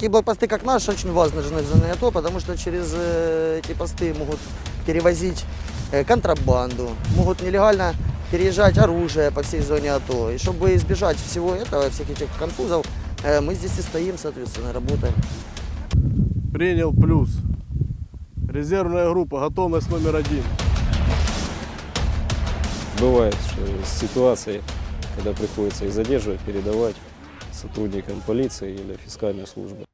такие блокпосты, как наш, очень важны в зоне АТО, потому что через э, эти посты могут перевозить э, контрабанду, могут нелегально переезжать оружие по всей зоне АТО. И чтобы избежать всего этого, всех этих конфузов, э, мы здесь и стоим, соответственно, работаем. Принял плюс. Резервная группа, готовность номер один. Бывает что ситуации, когда приходится их задерживать, передавать сотрудникам полиции или фискальной службы.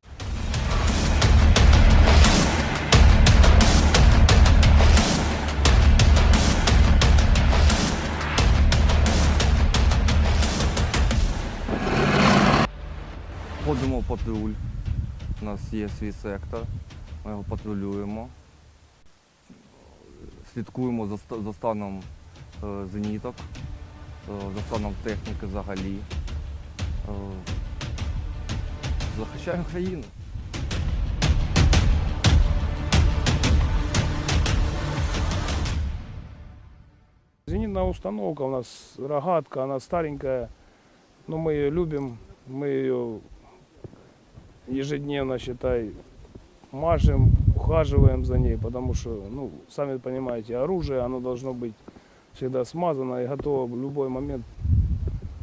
Ходимо в патруль. У нас є свій сектор. Ми його патрулюємо. Слідкуємо за, за станом е, зеніток, е, за станом техніки взагалі. Е, захищаємо країну. Зенитная установка у нас рогатка, она старенькая, но мы ее любим, мы ее ежедневно, считай, мажем, ухаживаем за ней, потому что, ну, сами понимаете, оружие, оно должно быть всегда смазано и готово в любой момент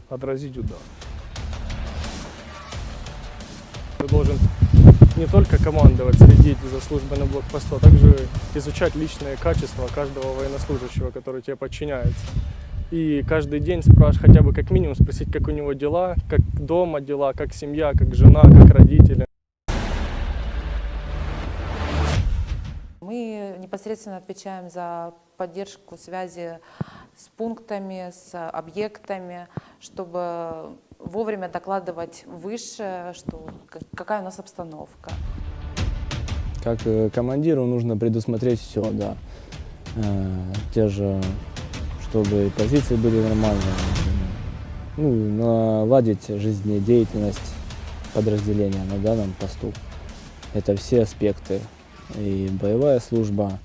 отразить удар. Ты должен не только командовать, следить за службой на блокпосту, а также изучать личные качества каждого военнослужащего, который тебе подчиняется. И каждый день спрашивать, хотя бы как минимум спросить, как у него дела, как дома дела, как семья, как жена, как родители. Мы непосредственно отвечаем за поддержку связи с пунктами, с объектами, чтобы вовремя докладывать выше, что, какая у нас обстановка. Как э, командиру нужно предусмотреть все, да. Э, Те же, чтобы позиции были нормальные, ну, наладить жизнедеятельность подразделения на данном посту. Это все аспекты. И боевая служба,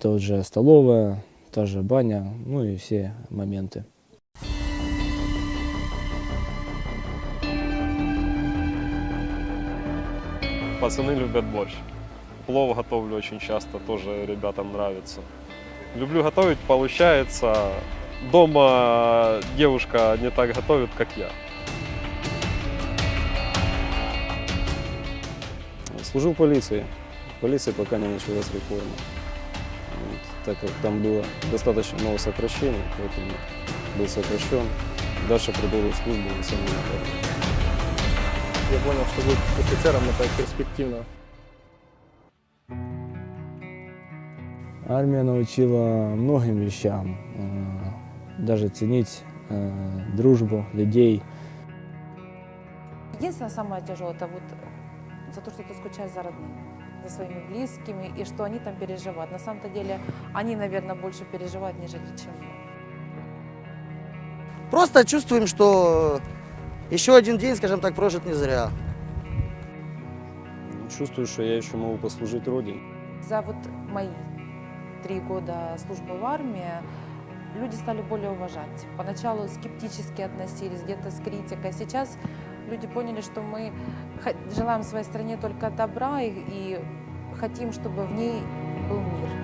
тот же столовая, та же баня, ну и все моменты. Пацаны любят борщ. Плов готовлю очень часто, тоже ребятам нравится. Люблю готовить, получается. Дома девушка не так готовит, как я. Служил в полиции. В полиции пока не началась реформа. Вот, так как там было достаточно много сокращений, поэтому был сокращен. Дальше продолжил службу на самом деле. Я понял, что быть офицером это перспективно. Армия научила многим вещам, даже ценить дружбу людей. Единственное самое тяжелое, это вот за то, что ты скучаешь за родными, за своими близкими, и что они там переживают. На самом-то деле они, наверное, больше переживают, нежели чем мы. Просто чувствуем, что еще один день, скажем так, прожит не зря. Чувствую, что я еще могу послужить Родине. За вот мои три года службы в армии люди стали более уважать. Поначалу скептически относились, где-то с критикой. Сейчас люди поняли, что мы желаем своей стране только добра и хотим, чтобы в ней был мир.